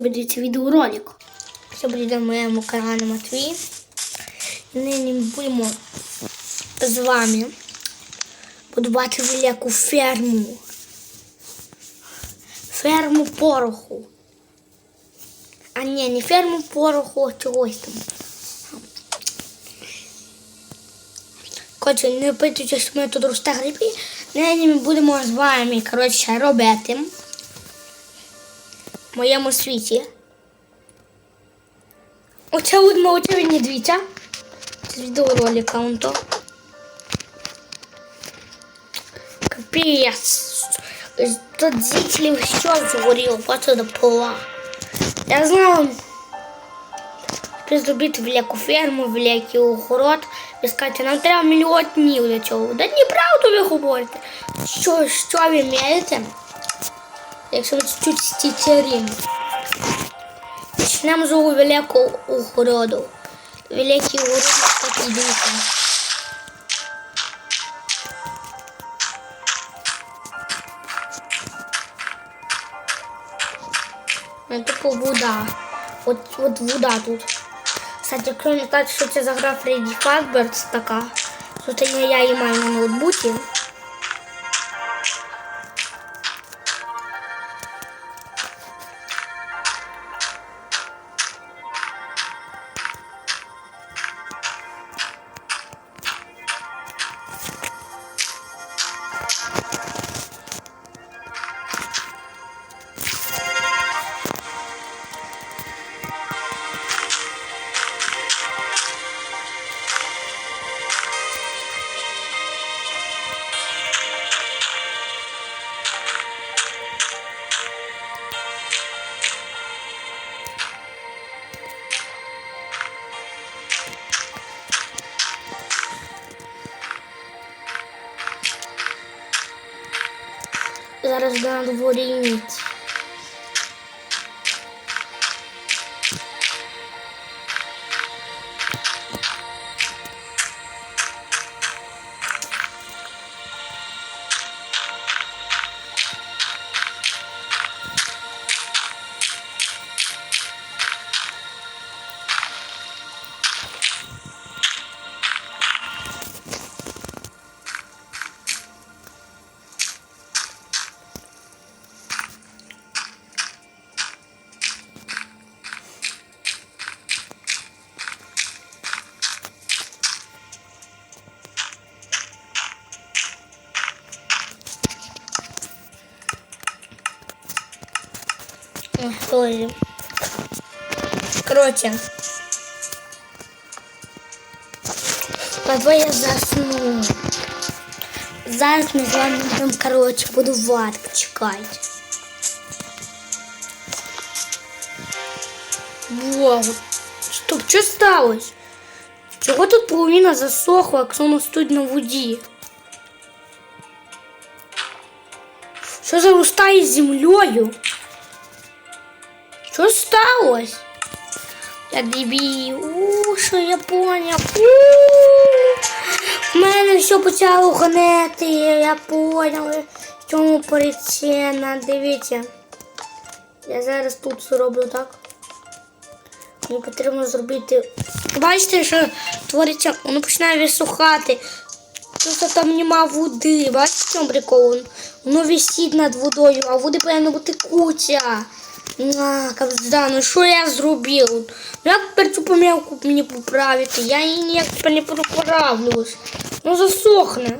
Буде відеоролик. Це буде на моєму каналі Матвій. Нині будемо з вами будувати велику ферму. Ферму пороху. А ні, не ферму пороху, а чогось там. Коротше, не питайте, що ми тут росте гриби. Нині ми будемо з вами, коротше, робити в моєму світі. Оце оце він не дивіться. Це з відеоролика он то. Капець. Тут зрителів все згоріло, просто до пола. Я знаю, щоб зробити велику ферму, великий огород. Ви скажете, нам треба мільйон днів для цього. Да неправду ви говорите. Що, що ви міряєте? Якщо ви чуть стічерім. Почнемо з великого огороду. Великий огород, так і дивіться. Ну, типу вода. От, от вода тут. Кстати, кроме того, що це за гра Фредді Фазберс така. Що я її маю на ноутбуці. Зараз буде на дворі ніч. Ой, Короче. Давай я засну. Зараз ми з вами будемо, короче, будувати. Чекайте. Вау. Стоп, що сталося? Чого тут половина засохла, якщо воно стоїть на воді? Що заростає землею? Що? Я дебіл. У, що я поняв. У, мене все почало гнити. Я поняла. В чому причина. Дивіться. Я зараз тут зроблю так. Мені потрібно зробити. Бачите, що твориться, воно починає висухати. Просто там нема води. Бачите, в чому прикол? Воно висить над водою, а води повинна бути куча. На, кабзда, ну що я зробив? Ну як тепер цю помилку мені поправити? Я її ніяк не поправлюсь. Ну засохне.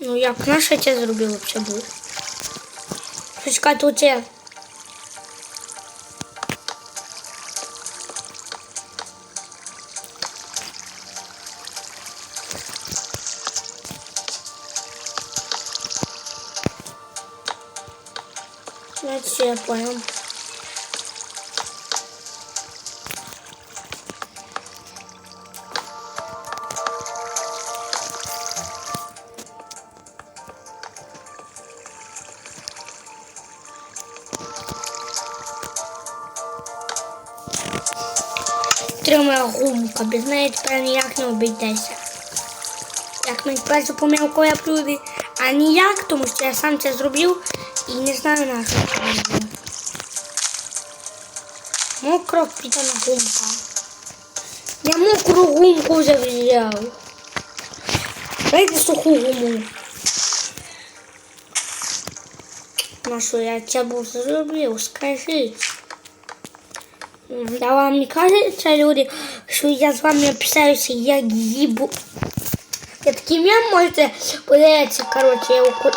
Ну як, наше це зробило взагалі буде? Чекайте, оце. Понял. підтримує гумка, без неї тепер ніяк не обійдеться. Як мені першу помилку я плюди, а ніяк, тому що я сам це зробив і не знаю на що Мокро піде на гумка. Я мокру гумку вже взяв. Дайте суху гуму. На що я був зробив, скажіть. Я вам не кажеться, люди, що я з вами общаюся, як їбу. Я такий мем можете подивитися, коротше, я уку...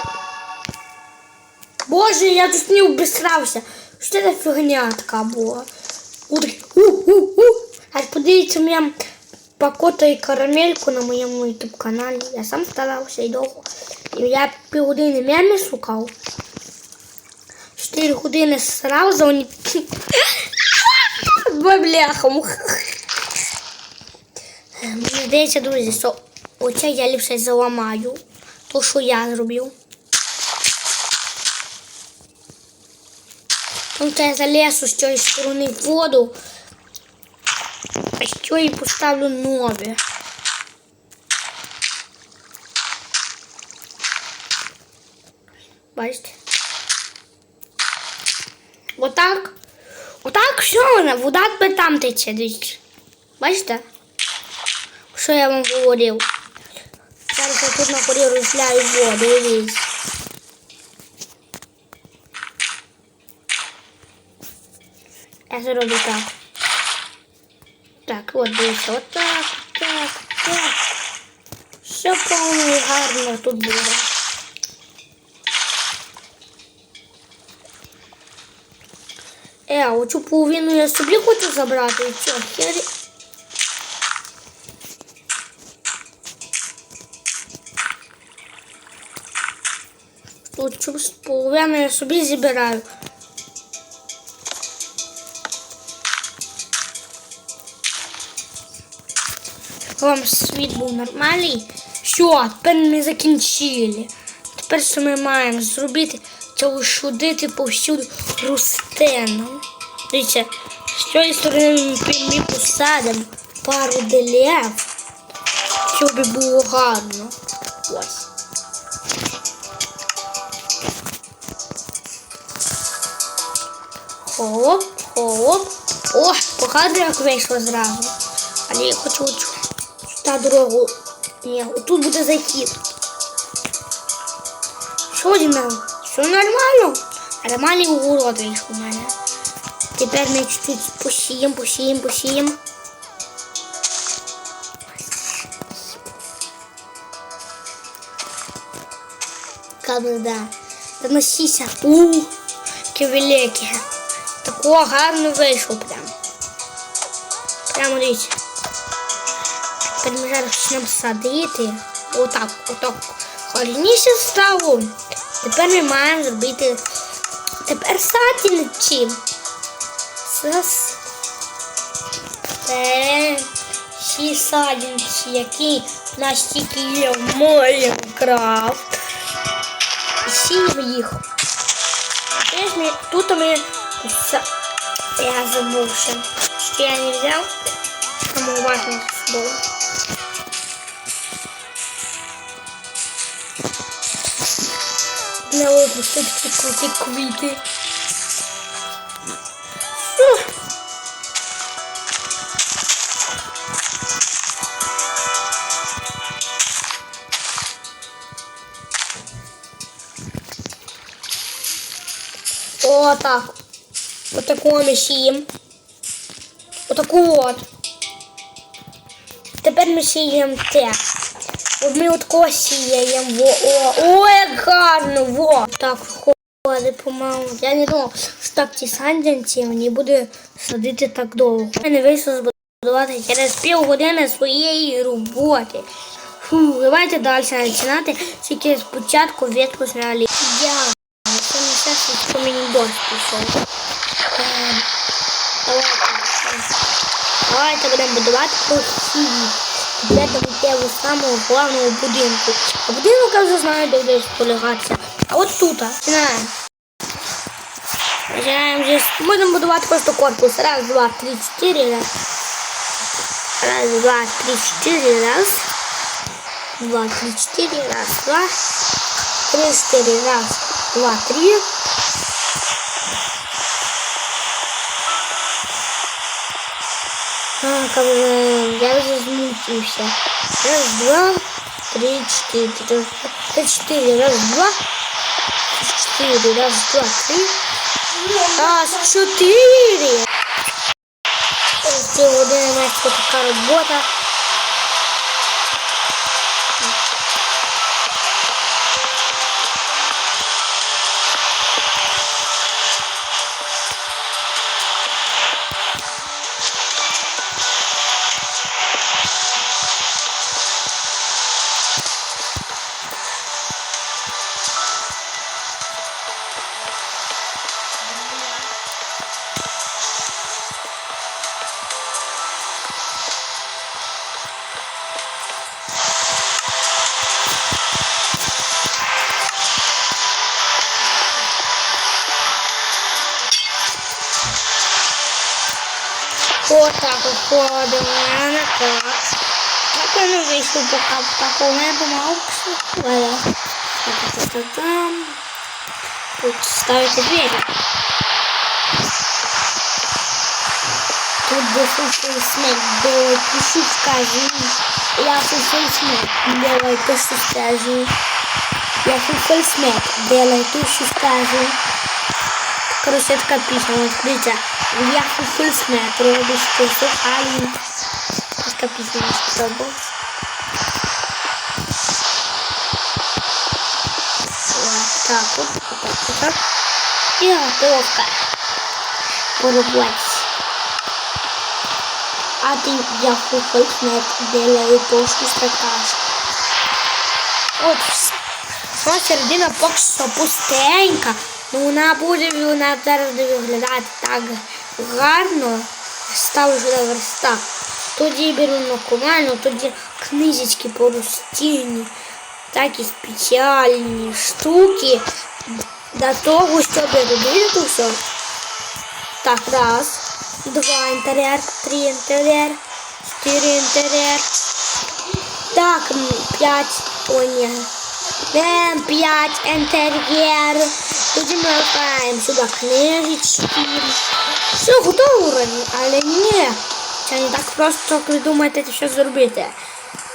Боже, я тут не обісрався. Що це за фігня така була? У-у-у-у. А подивіться мем по кота і карамельку на моєму ютуб каналі. Я сам старався і довго. І я півгодини меми шукав. 4 години срав за вони. Два бляха. Мені здається, друзі, що оце я ліпше заламаю. То, що я зробив. Що я залезу з цієї сторони в воду. А з цієї поставлю нові. Бачите? Отак. Отак що вона? Вода тепер там тече, дивіться. Бачите? Що я вам говорив? Зараз я тут на горі розляю воду, дивіться. Я зроблю так. Так, от дивіться, отак, так, так. Все повно і гарно тут буде. Е, оцю половину я собі хочу забрати. І що, хері? Тут половину я собі забираю. Вам світ був нормальний. Що, тепер ми закінчили. Тепер що ми маємо зробити? Це ушудити повсюди рустеном. Дивіться, з цієї сторони ми, посадимо пару дерев, щоб було гарно. Ось. Хоп, хоп. О, погано як вийшло зразу. Але я хочу та дорогу. Ні, тут буде захід. Що зі мною? Все нормально? Нормальний урод вийшов у мене. Тепер ми чуть-чуть посіємо, посіємо, посіємо. Кабелда. Доносися. У, яке велике. Такого гарно вийшло прям. Прямо дивіться. Тепер ми зараз почнемо садити. Отак, отак. Гарніше стало. Тепер ми маємо зробити. Тепер. Сас. Це всі садінці, які в нас тільки є в Майнкрафт. Сіємо їх. Тут ми я забув що я не взяв. Тому уважно було. Не випустити ці круті квіти. О, так. Вот такого ми сіємо. Отаку от. Тепер ми сіємо те. От ми от кого сіємо. Во, о, о, як гарно, во. Так, виходить помалу. Я не думав, що так ці сандянці мені буде садити так довго. Я не вийшло збудувати через півгодини своєї роботи. Фу, давайте далі починати. Тільки спочатку ветку зняли. Дякую. Це не все, що мені дощ пішов. Е, Давайте. Давайте будемо будувати прохід. Для того самого головного будинку. А будинок я вже знаю, де буде сполягатися. А от тут. Починаємо. Починаємо вже. Будемо будувати просто корпус. Раз, два, три, чотири. Раз. Раз, два, три, четыре. Раз. Два, три, четыре. Раз, два. Три, четыре. Раз, два, три. я уже замутился. Раз, два, три, четыре. Раз, три, четыре. Раз, два. Три, четыре. Раз, два, три. Раз, чотири. Сьогодні у нас така робота. O taco foda, não é na classe. Só que eu não vejo se o bocado tá correndo mal, que vai lá. Putz, tá vendo? Tudo é foi esse negócio, puxa os cajinhos. E a foi dela e puxa os cajinhos. E a foi dela e puxa os cajinhos. Коротше, така пісня. Ось, дивіться, я фуфисне, проводочки, сухарі. Така пісня не сподобалась. Ось так, ось так, ось так. І готовка. Порубать. А ты я фуфисне, делаю тошку стакашку. От, все. Сама середина поки що пустенька. Ну вона буде вона зараз буде виглядати так гарно. Ставлю сюди верстак. Тоді беру на команду, тоді книжечки поростійні, такі спеціальні штуки для того, щоб робити тут все. Так, раз, два інтер'єр, три інтер'єр, чотири інтер'єр. Так, п'ять, о ні. Ем, п'ять інтер'єр. Тоді ми вкладаємо сюди. Все, готово вроді, але ні. Це не так просто, як ви думаєте, що зробити.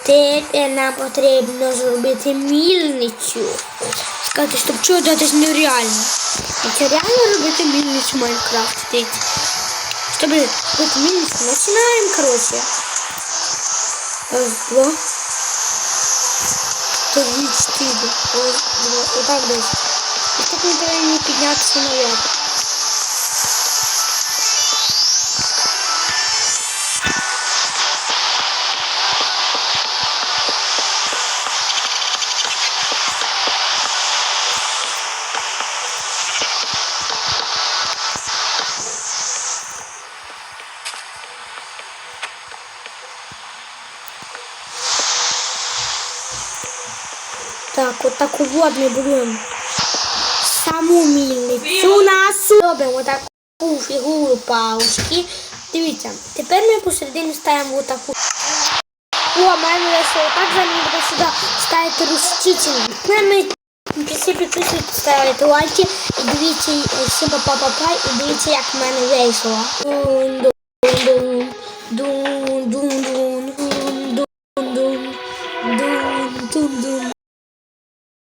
Тепер нам потрібно зробити мільницю. Сказати, щоб чого це ж нереально. Це реально робити мільницю в Майнкрафті. Щоб робити мільницю, починаємо, коротше. Раз, два. Три, чотири. Раз, два. Отак десь. тут не подняться наверх. Так, вот такой угло обмебруем. мумії нас. Робимо таку фігуру паушки. Дивіться, тепер ми посередину ставимо отаку. О, маємо весело. Так за ним буде сюди ставити рушчитель. Після підписуйтесь, ставити лайки і дивіться всім па па і дивіться, як в мене весело.